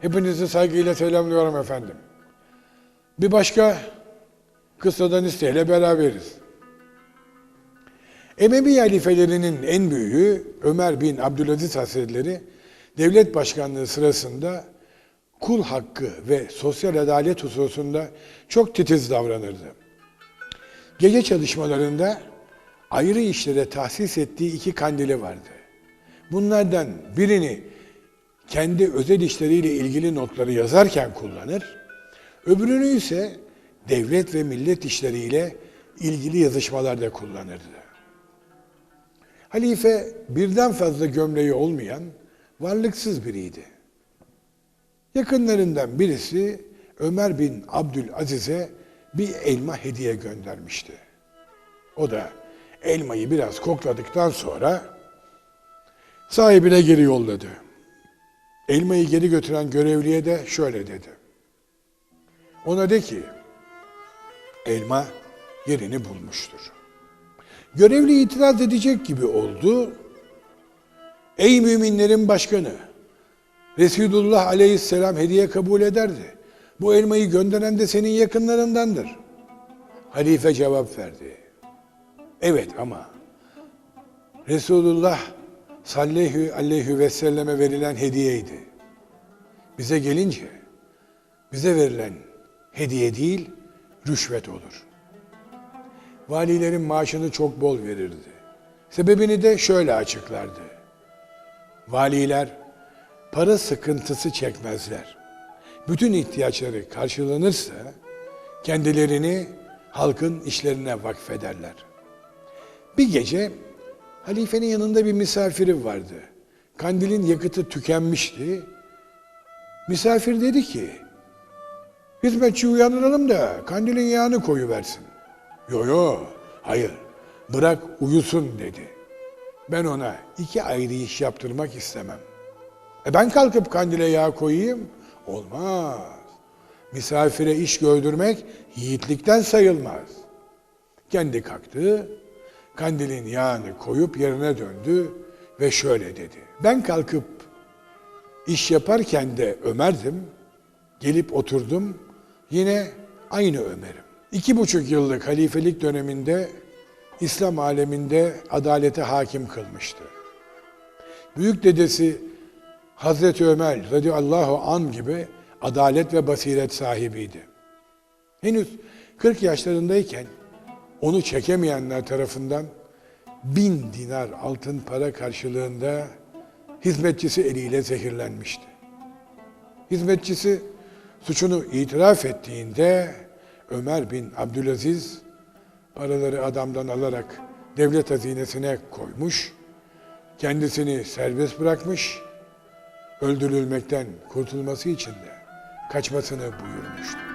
Hepinizi saygıyla selamlıyorum efendim. Bir başka kıssadan isteyle beraberiz. Emevi halifelerinin en büyüğü Ömer bin Abdülaziz Hazretleri devlet başkanlığı sırasında kul hakkı ve sosyal adalet hususunda çok titiz davranırdı. Gece çalışmalarında ayrı işlere tahsis ettiği iki kandili vardı. Bunlardan birini kendi özel işleriyle ilgili notları yazarken kullanır, öbürünü ise devlet ve millet işleriyle ilgili yazışmalarda kullanırdı. Halife birden fazla gömleği olmayan varlıksız biriydi. Yakınlarından birisi Ömer bin Abdülaziz'e bir elma hediye göndermişti. O da elmayı biraz kokladıktan sonra sahibine geri yolladı. Elmayı geri götüren görevliye de şöyle dedi. Ona de ki, elma yerini bulmuştur. Görevli itiraz edecek gibi oldu. Ey müminlerin başkanı, Resulullah aleyhisselam hediye kabul ederdi. Bu elmayı gönderen de senin yakınlarındandır. Halife cevap verdi. Evet ama Resulullah sallallahu aleyhi ve selleme verilen hediyeydi. Bize gelince bize verilen hediye değil rüşvet olur. Valilerin maaşını çok bol verirdi. Sebebini de şöyle açıklardı. Valiler para sıkıntısı çekmezler. Bütün ihtiyaçları karşılanırsa kendilerini halkın işlerine vakfederler. Bir gece halifenin yanında bir misafiri vardı. Kandilin yakıtı tükenmişti. Misafir dedi ki, hizmetçi uyandıralım da kandilin yağını koyuversin. Yo yo, hayır, bırak uyusun dedi. Ben ona iki ayrı iş yaptırmak istemem. E ben kalkıp kandile yağ koyayım, olmaz. Misafire iş gördürmek yiğitlikten sayılmaz. Kendi kalktı, kandilin yağını koyup yerine döndü ve şöyle dedi. Ben kalkıp iş yaparken de Ömer'dim, gelip oturdum, yine aynı Ömer'im. İki buçuk yıllık halifelik döneminde İslam aleminde adalete hakim kılmıştı. Büyük dedesi Hazreti Ömer radıyallahu an gibi adalet ve basiret sahibiydi. Henüz 40 yaşlarındayken onu çekemeyenler tarafından bin dinar altın para karşılığında hizmetçisi eliyle zehirlenmişti. Hizmetçisi suçunu itiraf ettiğinde Ömer bin Abdülaziz paraları adamdan alarak devlet hazinesine koymuş, kendisini serbest bırakmış, öldürülmekten kurtulması için de kaçmasını buyurmuştu.